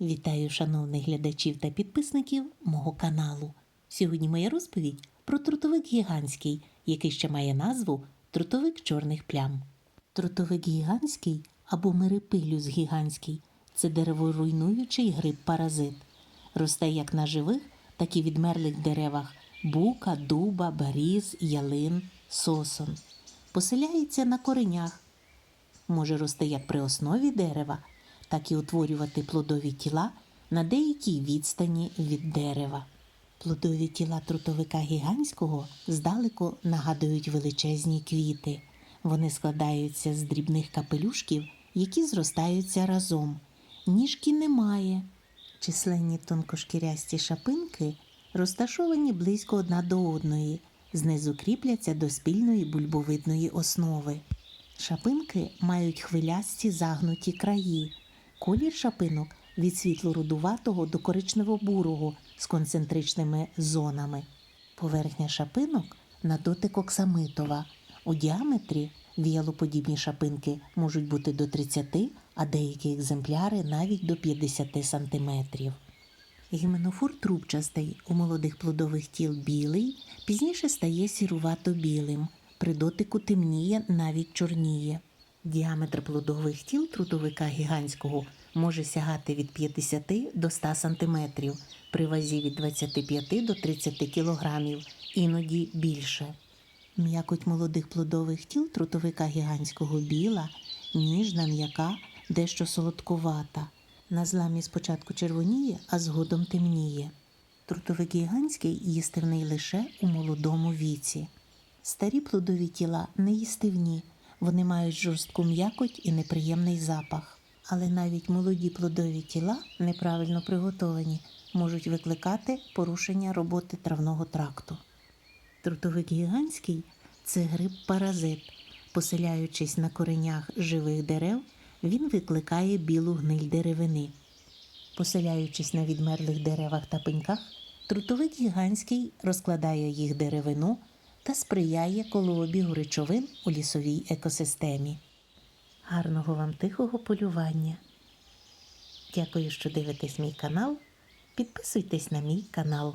Вітаю шановних глядачів та підписників мого каналу. Сьогодні моя розповідь про трутовик гігантський, який ще має назву трутовик чорних плям. Трутовик гігантський або мерепилюс гігантський це дереворуйнуючий гриб-паразит. Росте як на живих, так і відмерлих деревах бука, дуба, беріз, ялин, сосон. Поселяється на коренях, може рости як при основі дерева, так і утворювати плодові тіла на деякій відстані від дерева. Плодові тіла трутовика гігантського здалеку нагадують величезні квіти. Вони складаються з дрібних капелюшків, які зростаються разом. Ніжки немає. Численні тонкошкірясті шапинки розташовані близько одна до одної, знизу кріпляться до спільної бульбовидної основи. Шапинки мають хвилясті загнуті краї. Колір шапинок від світло-рудуватого до коричнево-бурого з концентричними зонами. Поверхня шапинок на дотик оксамитова. У діаметрі віялоподібні шапинки можуть бути до 30, а деякі екземпляри навіть до 50 сантиметрів. Гіменофор трубчастий у молодих плодових тіл білий, пізніше стає сірувато-білим, при дотику темніє, навіть чорніє. Діаметр плодових тіл трутовика гігантського може сягати від 50 до 100 см, при вазі від 25 до 30 кг, іноді більше. М'якоть молодих плодових тіл трутовика гігантського біла, ніжна, м'яка, дещо солодкувата. На зламі спочатку червоніє, а згодом темніє. Трутовик гігантський їстивний лише у молодому віці. Старі плодові тіла не їстивні, вони мають жорстку м'якоть і неприємний запах. Але навіть молоді плодові тіла, неправильно приготовані, можуть викликати порушення роботи травного тракту. Трутовик гігантський це гриб-паразит. Поселяючись на коренях живих дерев, він викликає білу гниль деревини. Поселяючись на відмерлих деревах та пеньках, трутовик гігантський розкладає їх деревину та сприяє колообігу речовин у лісовій екосистемі. Гарного вам тихого полювання! Дякую, що дивитесь мій канал. Підписуйтесь на мій канал.